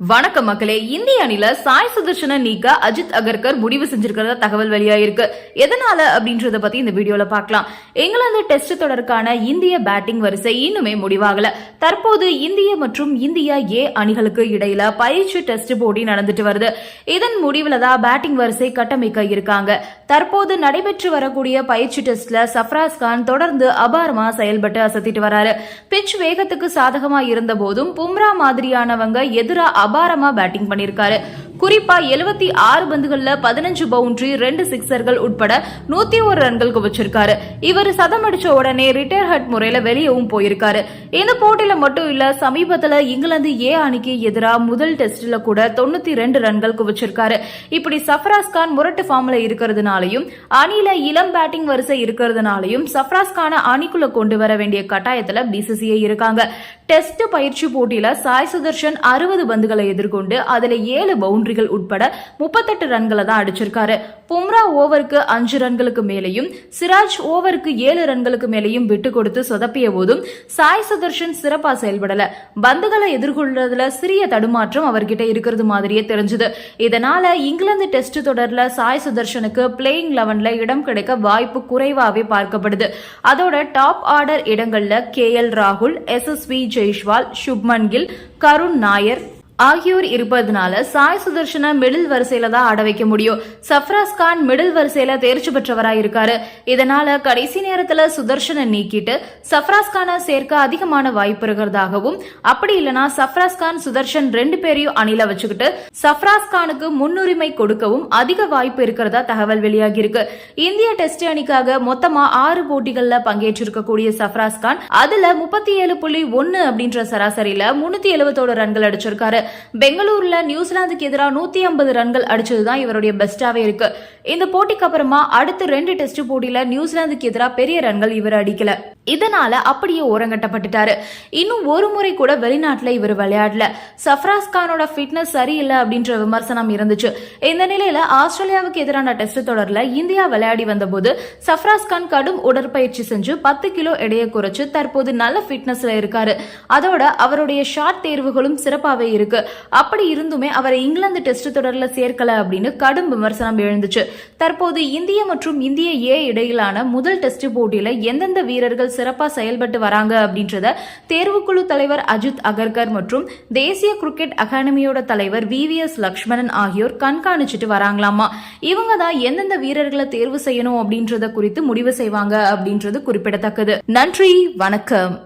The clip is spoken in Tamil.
வணக்கம் மக்களே. இந்திய அணில சாய் சுதர்ஷனை நீக்க அஜித் அகர்கர் முடிவு செஞ்சிருக்கிறத தகவல் வெளியாயிருக்கு. எதனால அப்படின்றத பத்தி இந்த வீடியோல பார்க்கலாம். இங்கிலாந்து டெஸ்ட் தொடருக்கான இந்திய பேட்டிங் வரிசை இன்னுமே முடிவாகல. தற்போது இந்திய மற்றும் இந்தியா ஏ அணிகளுக்கு இடையில பயிற்சி டெஸ்ட் போட்டி நடந்துட்டு வருது. இதன் முடிவுல தான் பேட்டிங் வரிசை கட்டமைக்க இருக்காங்க. தற்போது நடைபெற்று வரக்கூடிய பயிற்சி டெஸ்ட்ல சஃப்ராஸ் கான் தொடர்ந்து அபாரமா செயல்பட்டு அசத்திட்டு வராரு. பிட்ச் வேகத்துக்கு சாதகமா இருந்த போதும் பும்ரா மாதிரியானவங்க எதிராக அபாரமா பேட்டிங் பண்ணிருக்காரு. குறிப்பா எழுபத்தி ஆறு பந்துகள்ல பதினஞ்சு பவுண்டரி ரெண்டு சிக்ஸர்கள் உட்பட நூத்தி ஒரு ரன்கள் குவிச்சிருக்காரு. இவர் சதம் அடிச்ச உடனே ரிட்டையர் ஹட் முறையில வெளியவும் போயிருக்காரு. இந்த போட்டியில மட்டும் இல்ல சமீபத்துல இங்கிலாந்து ஏ அணிக்கு எதிராக முதல் டெஸ்ட்ல கூட தொண்ணூத்தி ரெண்டு ரன்கள் குவிச்சிருக்காரு. இப்படி சஃப்ராஸ் கான் முரட்டு ஃபார்ம்ல இருக்கிறதுனாலையும் அணியில இளம் பேட்டிங் வரிசை இருக்கிறதுனாலையும் சஃப்ராஸ் கான அணிக்குள்ள கொண்டு வர வேண்டிய கட்டாயத்துல பிசிசிஐ இருக்காங்க. டெஸ்ட் பயிற்சி போட்டியில சாய் சுதர்ஷன் அறுபது பந்துகளை எதிர்கொண்டு அதுல ஏழு பவுண்டரி பவுண்டரிகள் உட்பட முப்பத்தெட்டு ரன்களை தான் அடிச்சிருக்காரு. பும்ரா ஓவருக்கு அஞ்சு ரன்களுக்கு மேலேயும் சிராஜ் ஓவருக்கு ஏழு ரன்களுக்கு மேலேயும் விட்டு கொடுத்து சொதப்பிய போதும் சாய் சுதர்ஷன் சிறப்பா செயல்படல. பந்துகளை எதிர்கொள்றதுல சிறிய தடுமாற்றம் அவர்கிட்ட இருக்கிறது மாதிரியே தெரிஞ்சது. இதனால இங்கிலாந்து டெஸ்ட் தொடர்ல சாய் சுதர்ஷனுக்கு பிளேயிங் லெவன்ல இடம் கிடைக்க வாய்ப்பு குறைவாவே பார்க்கப்படுது. அதோட டாப் ஆர்டர் இடங்கள்ல கே எல் ராகுல் எஸ் எஸ் வி ஜெய்ஷ்வால் சுப்மன் கில் கருண் நாயர் ஆகியோர் இருப்பதனால சாய் சுதர்ஷனை மிடில் வரிசையில தான் ஆட வைக்க முடியும். சஃப்ராஸ் கான் மிடில் வரிசையில தேர்ச்சி பெற்றவரா இருக்காரு இதனால கடைசி நேரத்துல சுதர்ஷனை நீக்கிட்டு சஃப்ராஸ் கானை சேர்க்க அதிகமான வாய்ப்பு இருக்கிறதாகவும் அப்படி இல்லனா சஃப்ராஸ் கான் சுதர்ஷன் ரெண்டு பேரையும் அணில வச்சுக்கிட்டு சஃப்ராஸ் கானுக்கு முன்னுரிமை கொடுக்கவும் அதிக வாய்ப்பு இருக்கிறதா தகவல் வெளியாகி இருக்கு இந்திய டெஸ்ட் அணிக்காக மொத்தமா ஆறு போட்டிகள்ல பங்கேற்றிருக்கக்கூடிய சஃப்ராஸ் கான் அதுல முப்பத்தி ஏழு புள்ளி ஒன்னு அப்படின்ற சராசரியில முன்னூத்தி எழுபத்தோடு ரன்கள் அடிச்சிருக்காரு. பெங்களூர்ல நியூசிலாந்துக்கு எதிராக நூத்தி ஐம்பது ரன்கள் அடிச்சதுதான் இவருடைய பெஸ்டாவே இருக்கு. இந்த போட்டிக்கு அப்புறமா அடுத்த ரெண்டு டெஸ்ட் போட்டியில நியூசிலாந்துக்கு எதிராக பெரிய ரன்கள் இவர் அடிக்கல. இதனால அப்படியே ஓரங்கட்டப்பட்டுட்டாரு. இன்னும் ஒரு முறை கூட வெளிநாட்டுல இவர் விளையாடல. சஃப்ராஸ் கானோட ஃபிட்னஸ் சரியில்லை அப்படின்ற விமர்சனம் இருந்துச்சு. இந்த நிலையில ஆஸ்திரேலியாவுக்கு எதிரான டெஸ்ட் தொடர்ல இந்தியா விளையாடி வந்தபோது சஃப்ராஸ் கான் கடும் உடற்பயிற்சி செஞ்சு பத்து கிலோ எடையை குறைச்சு தற்போது நல்ல ஃபிட்னஸ்ல இருக்காரு. அதோட அவருடைய ஷார்ட் தேர்வுகளும் சிறப்பாகவே இருக்கு. அப்படி இருந்துமே அவரை இங்கிலாந்து டெஸ்ட் தொடர்ல சேர்க்கல அப்படின்னு கடும் விமர்சனம் எழுந்துச்சு. தற்போது இந்திய மற்றும் இந்திய ஏ இடையிலான முதல் டெஸ்ட் போட்டியில எந்தெந்த வீரர்கள் சிறப்பா செயல்பட்டு வராங்க அப்படின்றத தேர்வுக்குழு தலைவர் அஜித் அகர்கர் மற்றும் தேசிய கிரிக்கெட் அகாடமியோட தலைவர் வி வி எஸ் லக்ஷ்மணன் ஆகியோர் கண்காணிச்சுட்டு வராங்களாமா? இவங்க தான் எந்தெந்த வீரர்களை தேர்வு செய்யணும் அப்படின்றத குறித்து முடிவு செய்வாங்க அப்படின்றது குறிப்பிடத்தக்கது. நன்றி வணக்கம்.